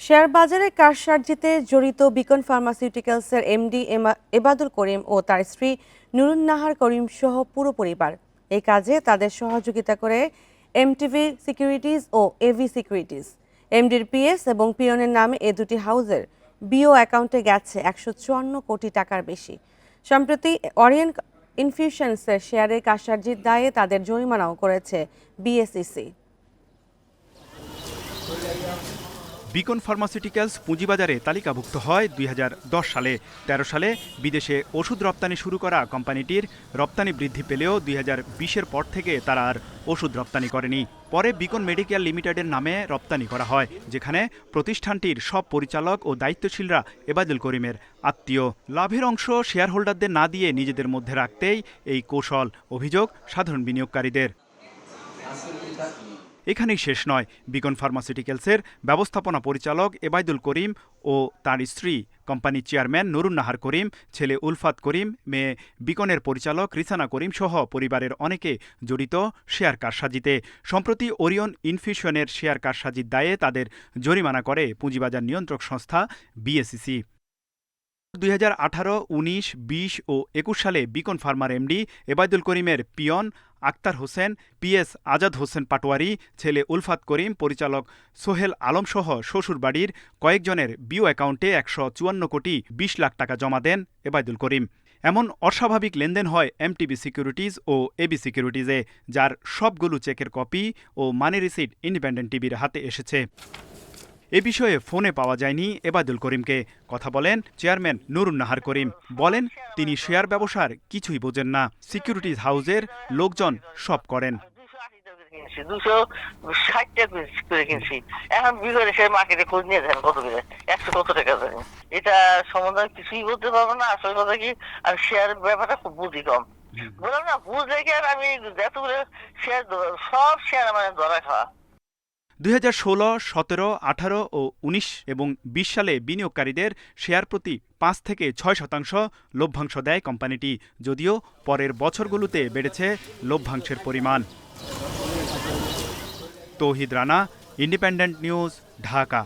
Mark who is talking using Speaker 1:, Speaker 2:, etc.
Speaker 1: Share বাজারে কারসার্জিতে জড়িত Beacon ফার্মাসিউটিক্যালসের MD Ebadul করিম ও তার স্ত্রী নুরুন নাহার করিম সহ পুরো পরিবার। এই কাজে তাদের সহযোগিতা করে এমটিভি সিকিউরিটিজ ও এভি সিকিউরিটিজ। এমডির পিএস এবং পিয়নের নামে এ দুটি হাউজের বিও অ্যাকাউন্টে গেছে একশো চুয়ান্ন কোটি টাকার বেশি। সম্প্রতি অরিয়েন্ট ইনফিউশনসের শেয়ারের কারসার্জির দায়ে তাদের জরিমানাও করেছে বিএসইসি।
Speaker 2: বিকন ফার্মাসিউটিক্যালস পুঁজিবাজারে তালিকাভুক্ত হয় দুই হাজার দশ সালে। ১৩ সালে বিদেশে ওষুধ রপ্তানি শুরু করা কোম্পানিটির রপ্তানি বৃদ্ধি পেলেও দুই হাজার পর থেকে তারা আর ওষুধ রপ্তানি করেনি। পরে বিকন মেডিকেল লিমিটেডের নামে রপ্তানি করা হয়, যেখানে প্রতিষ্ঠানটির সব পরিচালক ও দায়িত্বশীলরা এবাদুল করিমের আত্মীয়। লাভের অংশ শেয়ার হোল্ডারদের না দিয়ে নিজেদের মধ্যে রাখতেই এই কৌশল অভিযোগ সাধারণ বিনিয়োগকারীদের। এখানেই শেষ নয়। বিকন ফার্মাসিউটিক্যালসের ব্যবস্থাপনা পরিচালক এবায়দুল করিম ও তার স্ত্রী কোম্পানির চেয়ারম্যান নুরুন নাহার করিম, ছেলে উলফাত করিম, মেয়ে বিকনের পরিচালক রিসানা করিম সহ পরিবারের অনেকে জড়িত শেয়ার কারসাজিতে। সম্প্রতি ওরিয়ন ইনফিউশনের শেয়ার কারসাজির দায়ে তাদের জরিমানা করে পুঁজিবাজার নিয়ন্ত্রক সংস্থা বিএসইসি। দুই হাজার আঠারো, উনিশ, বিশ ও একুশ সালে বিকন ফার্মার এমডি এবায়দুল করিমের পিয়ন আক্তার হোসেন পিএস আজাদ হোসেন পাটোয়ারি, ছেলে উলফাত করিম, পরিচালক সোহেল আলমসহ শ্বশুরবাড়ির কয়েকজনের বিও অ্যাকাউন্টে একশো চুয়ান্ন কোটি বিশ লাখ টাকা জমা দেন এবায়দুল করিম। এমন অস্বাভাবিক লেনদেন হয় এমটিবি সিকিউরিটিজ ও এবি সিকিউরিটিজে, যার সবগুলো চেকের কপি ও মানি রিসিট ইন্ডিপেন্ডেন্ট টিভির হাতে এসেছে। এ বিষয়ে ফোনে পাওয়া যায়নি এবাদুল করিমকে। কথা বলেন চেয়ারম্যান নুরুন নাহার করিম। বলেন তিনি শেয়ার ব্যবসার কিছুই বোঝেন না। সিকিউরিটিজ হাউসের লোকজন সব করেন।
Speaker 3: দুশো ষাট করে কিনছি। এখন বিঘরে সে মার্কেটে খোঁজ নিয়ে দেন কত করে। একশো কত টাকা জানি এটা সম্বন্ধে কিছুই বলতে পারব না। আসল কথা কি আমি শেয়ার ব্যাপারটা খুব বুঝি কম। বললাম না বুঝ রেখে আর আমি যতগুলো শেয়ার সব শেয়ার আমার ধরা খাওয়া।
Speaker 2: দুই হাজার ষোলো, সতেরো, আঠারো ও উনিশ এবং বিশ সালে বিনিয়োগকারীদের শেয়ার প্রতি পাঁচ থেকে ছয় শতাংশ লভ্যাংশ দেয় কোম্পানিটি, যদিও পরের বছরগুলোতে বেড়েছে লভ্যাংশের পরিমাণ। Touhid Rana, independent news, Dhaka.